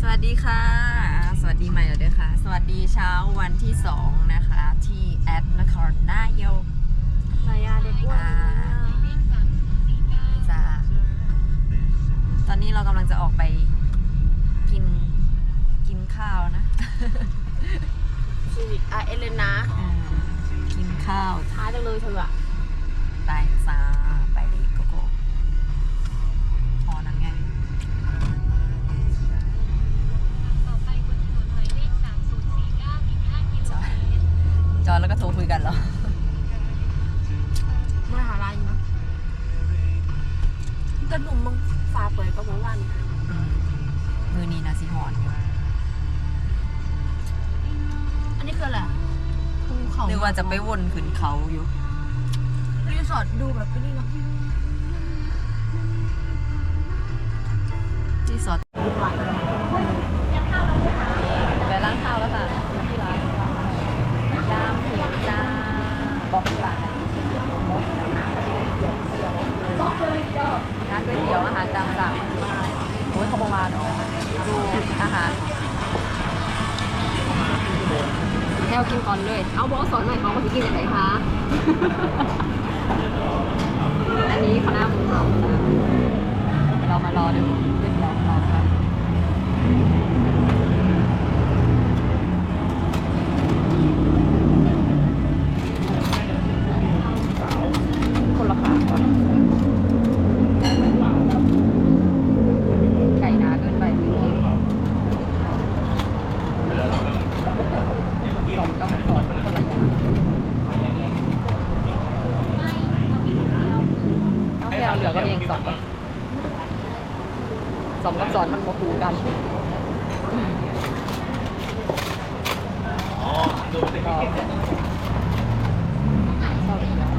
สวัสดีค่ะ สวัสดีใหม่แล้วเด้อค่ะ สวัสดีเช้าวันที่สองนะคะ ที่แอดนครนายกมายาเด็กอ้วนจ้าตอนนี้เรากำลังจะออกไปกินกินข้าวนะชีวิตอะเอเลนนะอ่ากินข้าวช้าจังเลยเธออะ แล้วก็โทรคุยกันเหรอมาหาลัยมั้งกระหนุ่มมึงฝาเปิดก็เมื่อวานอืมมือนี้นะสิหอนอยู่อันนี้คืออะไรภูเขานึกว่าจะไปวนขึ้นเขาอยู่รีสอร์ทดูแบบนี้เนาะ ก๋วยเตี๋ยวอาหารตามสั่งโอ้ยเขาบอกมาเนาดูอาหารแถวกินก่อนเลย เอาบอกสอนหน่อยบอกว่าจะกินอะไรคะอันนี้คณะหมูเราเรามารอดู กันก็ชอบอีกแล้ว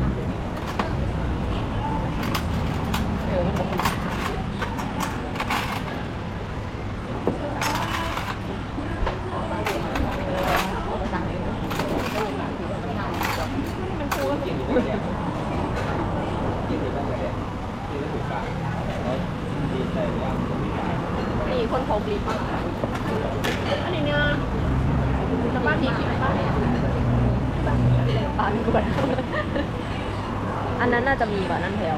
เออมันบ อกมีคนพกลิฟต์อันนี้เนี่ยจะบ้านนี้กินบ้านนปานกวนอันนั้นน่าจะมีกว่านั้นแถว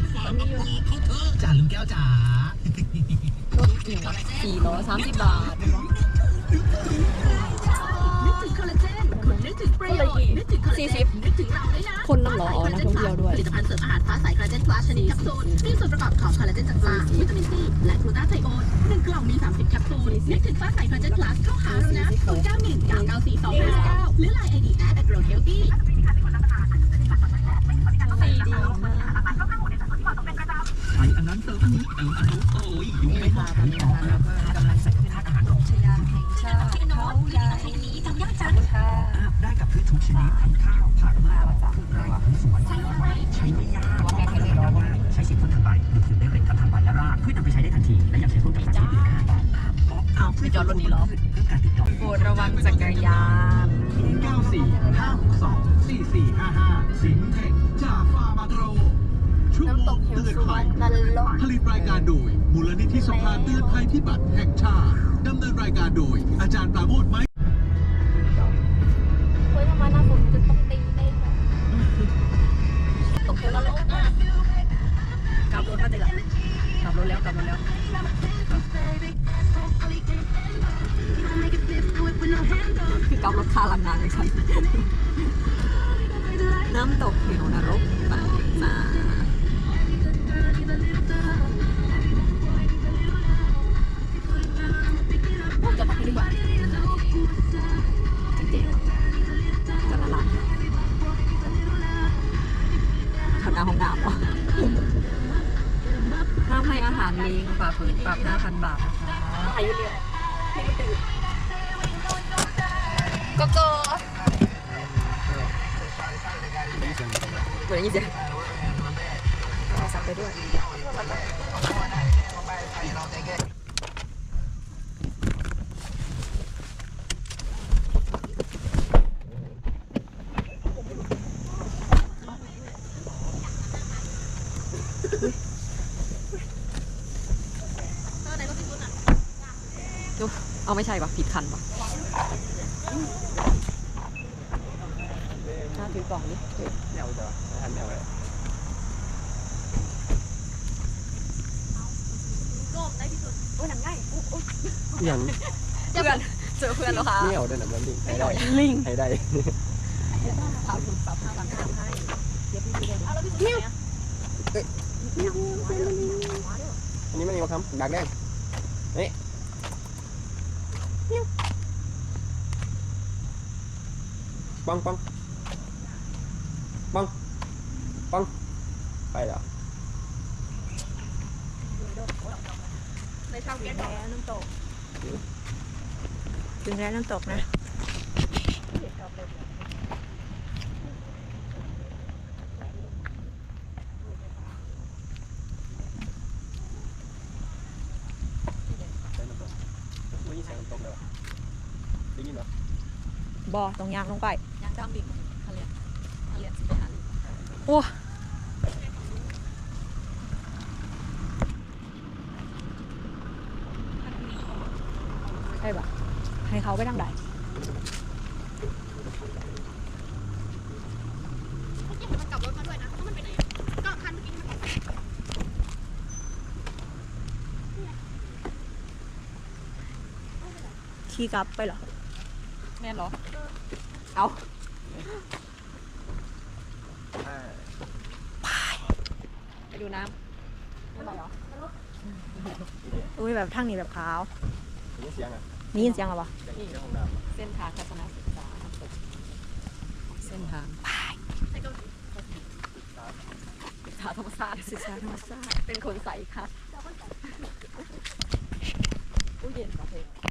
ฝากมาบอกเขาเถอะจ่าลุงแก้วจ๋าสี่ร้อยสามสิบบาทนึกถึงคอลลาเจนคุณนึกถึงประโยชน์นึกถึงคอลลาเจนนึกถึงเราด้วยนะคนน้ำหล่ออ๋อนักท่องเที่ยวด้วยผลิตภัณฑ์เสริมอาหารฟ้าใสคอลลาเจนพลัสชนิดแคปซูลมีส่วนประกอบของคอลลาเจนจากปลาวิตามินซีและกลูตาไทโอนหนึ่งกล่องมี 30 แคปซูลนึกถึงฟ้าใสคอลลาเจนพลัสเข้าหาเรานะ0 9 1 9 9 4 2 5 9หรือไลน์ไอดีแอดแกรเฮลตี้ใช้อันนั้นเติมอั นุอันนโอ้ยยุ่งไม่พอตอนนี้นะคะเราก็กำลังใส่ธาตุอาหารของชยาแห่งชาติเขาใหญ่นี้ทำยากจังค่ะได้กับพืชทุกชนิดทั้งข้าวผักและผักระหว่างสวนใช้ไม่ยากเพราะว่าใช้สิทธิ์ทางใบดูดซึมได้เร็วกับทางใบและรากเพื่อนำไปใช้ได้ทันทีและยากใช้ร่วมกับสารที่อื่นค่ะเอาไปจอดรถนี้หรอเรื่อการติดต่อโปรดระวังจักรยาน94 562 4455สิงเทคจากฟาร์มาโตรชั่วโมตงกเหวเตือนสุวภัย ผลิตรายการโดย มูลนิธิสภาเตือนภัยพิบัติแห่งชาติดำเนินรายการโดย อาจารย์ปราโมทไม้เฮ้ยทำไมหน้าฝนจะต้องตีเต้นอะตกเทแล้วกลับรถมาเถอะกลับรถแล้วกลับรถแล้ว คือกลับรถคาลังงานเลยฉัน น้ำตกเหวนรกบางจ้า จะไปดีกว่าจริงๆจะละลายทำงานห้องน้ำเหรอห้ามให้อาหารลิงฝ่าฝืนปรับ 5,000 บาทนะคะอายุเดียวก็โกเปิดได้ยินเสี เอาไม่ใช่ปะผิดคันปะถ้าถือกล่องนี้ถือ อย่างเพื่อนเจอเพื่อนแล้วค่ะไม่เอาได้หนังมันลิงให้ได้ลิงให้ได้ถามคุณปรับห้าพันห้าให้เดี๋ยวพี่ดูเลยอันนี้มันมีมาคำดักแดงนี่ปังปังปังปังไปแล้ว ในช่างเปียกแน้ำตก ถึงแล้วน้ำตกนะไม่ยินเสียงน้ำตกเลยวะได้เหรอบอตรงยางลงไปยางจ้ำดิทะเลทะเลสิบห้าโอ้ใช่ปะให้เขาไปทางใด ขี่กลับไปเหรอแม่นเหรอ เอาไปดูน้ำไม่ไหวเหรออุ้ยแบบทางนี้แบบขาวได้ยินเสียงอะมียินเสียงหรอปะเสียงเสียงของน้ำเส้นทางทัศนศึกษาน้ำตกเส้นทางศึกษาธรรมศาสตร์ศึกษาธรรมศาสตร์เป็นคนใสครับอู้เย็นกว่าเพลงไปศึกษา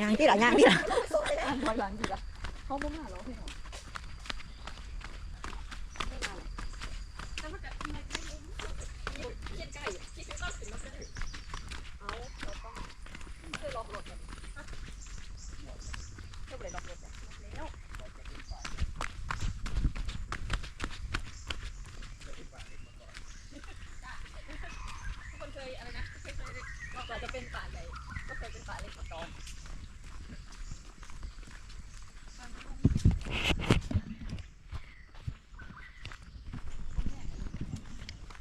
อยหลังดีละยางที่ละยางที่ละยางคอยหลังดีละเขาบ่มาหรอพี่น้องเราจะเป็นป่าใหญ่ก็เคยเป็นป่าเล็กมาก่อน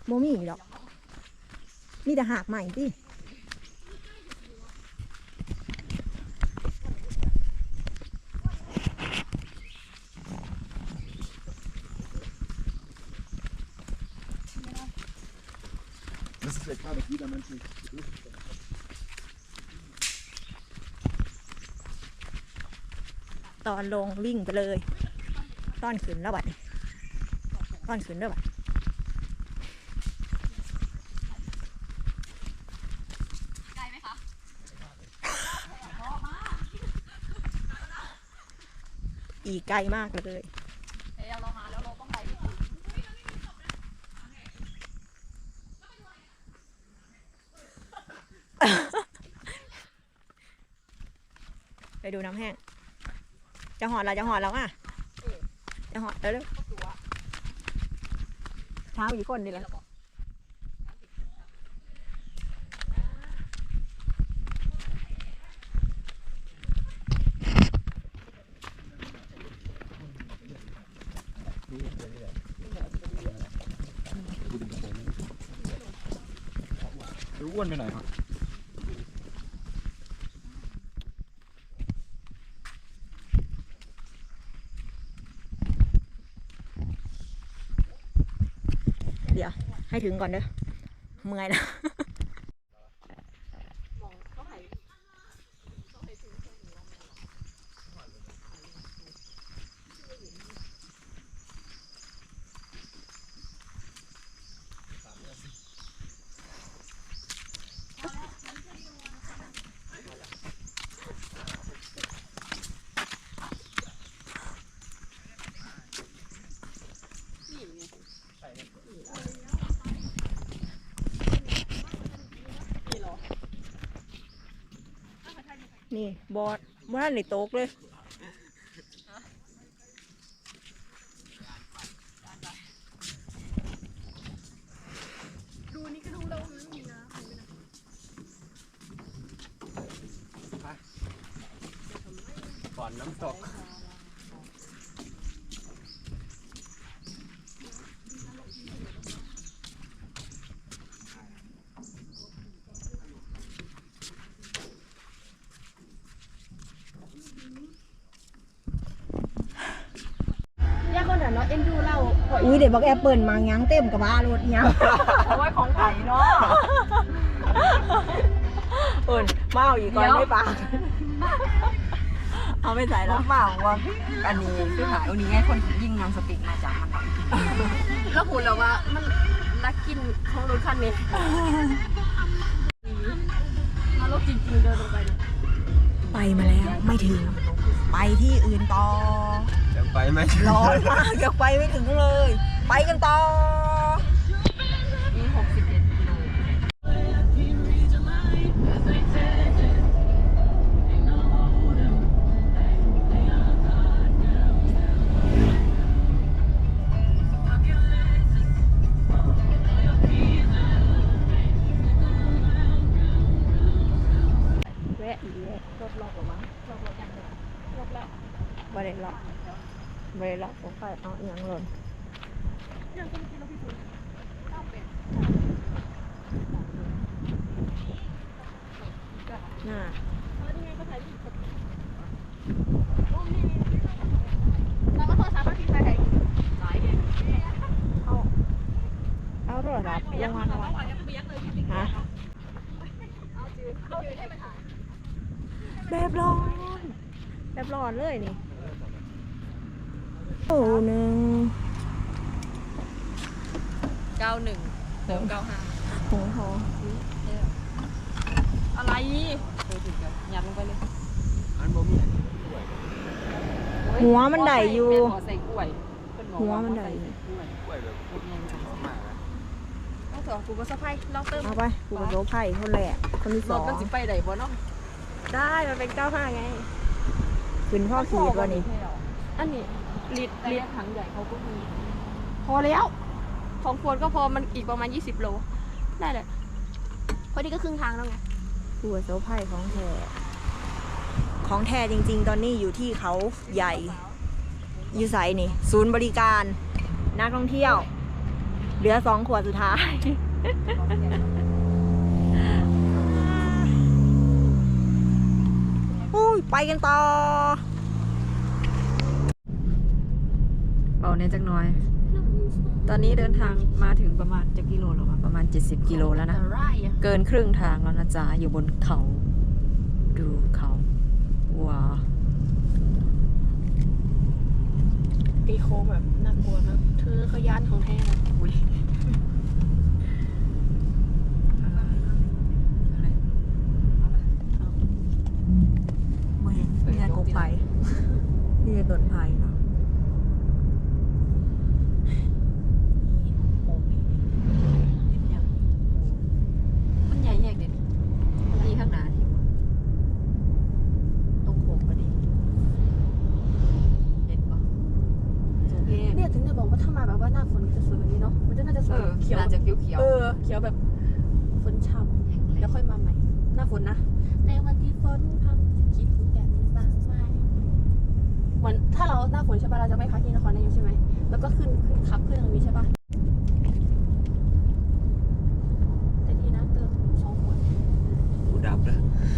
โมมี่หรอกมีแต่หากใหม่ที่ตอนลงวิ่งไปเลย ตอนขึ้นแล้วบัดตอนขึ้นแล้วบัด ไกลไหมคะ อีกไกลมากเลยเอ้ยเรามาแล้วเราต้องไปที่อื่นไปดูน้ำแห้ง จะหอดเราจะหอดเราอะ จะหอดเร็วๆเช้าอีกคนดีละ อ้วนไปหน่อยครับเดี๋ยวให้ถึงก่อนเด้อเมื่อยนะ นี่บอดบอดในโต๊กเลยดูนี่ก็รู้แล้วมันมีน้ำก่อนน้ำตก ย่าคนนั้นเนาะเอ็นดูเรา อุ้ยเดี๋ยว บอกแอปเปิลมายั้งเต็มกับบ้ารถยังเอาไว้ของไผ่เนาะเอิญมาเอาอีกก่อนเดี๋ยวไม่ปาเอาไม่ใส่แล้วมาว่าอันนี้คือหายอันนี้ไงคนยิ่งนำสติกมาจากมันแล้วคุณแล้วว่ามันนักกินของรถคันนี้มาโลกจริงๆเดินลงไปเนี่ยไปมาแล้วไม่ถึง ไปที่อื่นต่อยังไปไหมร้อนมากอยากไปไม่ถึงเลย ไปกันต่อนี่61กิโลแวะอีกแล้วรถล็อกหรอมั้งรถล็อกยังล็อกแล้วบริเวณล็อกบริเวณล็อกโอ้ยเอาอหย่างหล่นน่า เราก็โทรศัพท์มาที่ไทย เอาเอาโทรศัพท์ยังวันวันฮะ แบบร้อน แบบร้อนเลยนี่โอ้หนึ่งเก้าหนึ่งเติมเก้าห้าหงทองอะไรเคยถึงกับยัดลงไปเลยอันบ่มีอันนี้กล้วยหัวมันได้อยู่แม่ขอใส่กล้วยเพิ่นบอกหัวว่ามันได้ใส่กล้วยกล้วยแบบพวกนี้มันมากนะ เอาเถอะกูก็สะพายลองเติมเอาไปกูกับโลไผ่คนแรกคนที่สรอถงมันสิไปไหนบ่เนาะได้มันเป็นเก้าห้าไง ขึ้นพ่อขีดวันนี้อันนี้ลิตรแต่ลิตรถังใหญ่เขาก็มีพอแล้ว ของโฟนก็พอมันอีกประมาณ 20 โล ได้เลยพอดีก็ครึ่งทางแล้วไง กูกับโซไผ่ของแท้ของแท้จริง ๆ ตอนนี้อยู่ที่เขาใหญ่ อยู่ไสนี่ ศูนย์บริการ นักท่องเที่ยว เหลือสองขวดสุดท้าย อุ้ย ไปกันต่อเบาเนี่ยจักน้อย ตอนนี้เดินทางมาถึงประมาณจะกิโลหรอวะประมาณ 70 กิโลแล้วนะ เกินครึ่งทางแล้วนะจ๊ะ อยู่บนเขา ดูเขาว้าวตีโค้งแบบน่ากลัวนะเธอเขาย่านของแท้นะอุ้ยอะไรอะไรไม่เห็นนี่ไงกกไผ่นี่ไงต้นไผ่เนาะ มันใหญ่แยกเด็ดนี่ข้างหน้านี่ตรงโค้งพอดีเห็นปะสูงแยก เนี่ยถึงจะบอกว่าถ้ามาแบบว่าหน้าฝนจะสวยแบบนี้เนาะ มันจะน่าจะส เอ วย อ เขียว น่าจะเขียวเขียว เออเขียวแบบฝนช่ำแล้วค่อยมาใหม่ หน้าฝนนะ ในวันที่ฝนพรำคิดถึงแบบนี้บ้างไหมวันถ้าเราหน้าฝนใช่ปะเราจะไม่พักที่นครนายกใช่ไหมแล้วก็ขึ้นขึ้นขับขึ้นทางนี้ใช่ปะแต่ดีนะเติมสองขวดหูดับนะ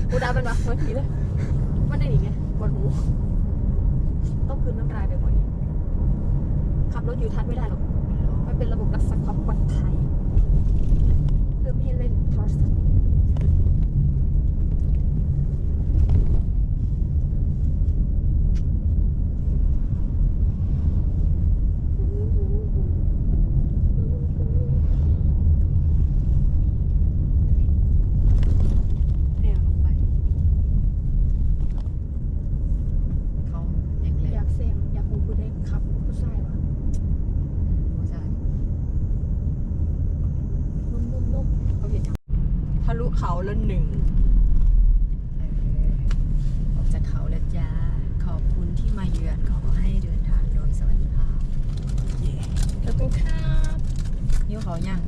กูดาเป็นปะเมื่อกี้เลยมันได้หนีไงปวดหูต้องคืนน้ำลายบ่อยๆขับรถอยู่ทันไม่ได้หรอกมันเป็นระบบรักษาความปลอดภัย เพื่อไม่ให้เล่นโทรศัพท์ แนวลงไป เขาอย่างแร อยากเสี่ยงอยากหูผู้ได้ขับผู้ชายวะ ผู้ชาย นุ่มๆนุ่ม เขาเห็นยังทะลุเขาแล้วหนึ่งออกจากเขาแล้วจ้าขอบคุณที่มาเยือนขอให้เดินทางโดยสวัสดิภาพขอบคุณครับนิ้วเขายัง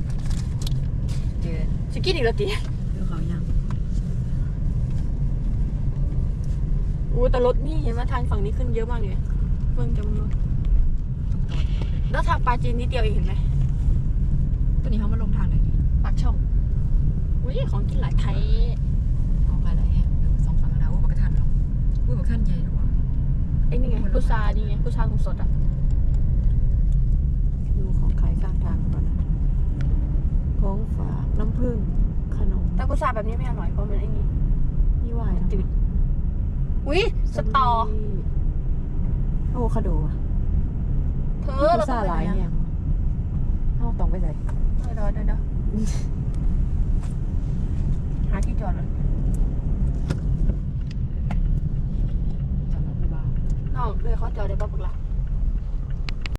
เดินชิคกี้อีกแล้วตีนิ้วเขายังอู้แต่รถนี่เห็นว่าทางฝั่งนี้ขึ้นเยอะมากเลยเมืองจำนวนแล้วทางปลาจีนนิดเดียวเองเห็นไหมตัวนี้เขามาลงทางไหนนี่ ปากช่องอุ้ ยของกินหลายไทยออกไปแล้วแฮะเดี๋ยวสองฝั่งแล้วนะอุ้บักกระทันหรออุ้ยบักขั้นใหญ่หรอวะไอ้นี่ไงพุทรานี่ไงพุทราของสดอะดูของขายข้างทางก่อนนะของฝากน้ำผึ้งขนมแต่พุทราแบบนี้ไม่อร่อยเพราะมันไอ้นี่นี่วายจืดอุ้ยสตออะโวคาโดอะเธอพุเราทราหลายเนี่ยเอาต้องไปใส่เดี๋ยวเดี๋ยวาที่จอดเลยจอดรถไม่บ้านน้องเลยเขาจอดได้ป่ะพวกเรา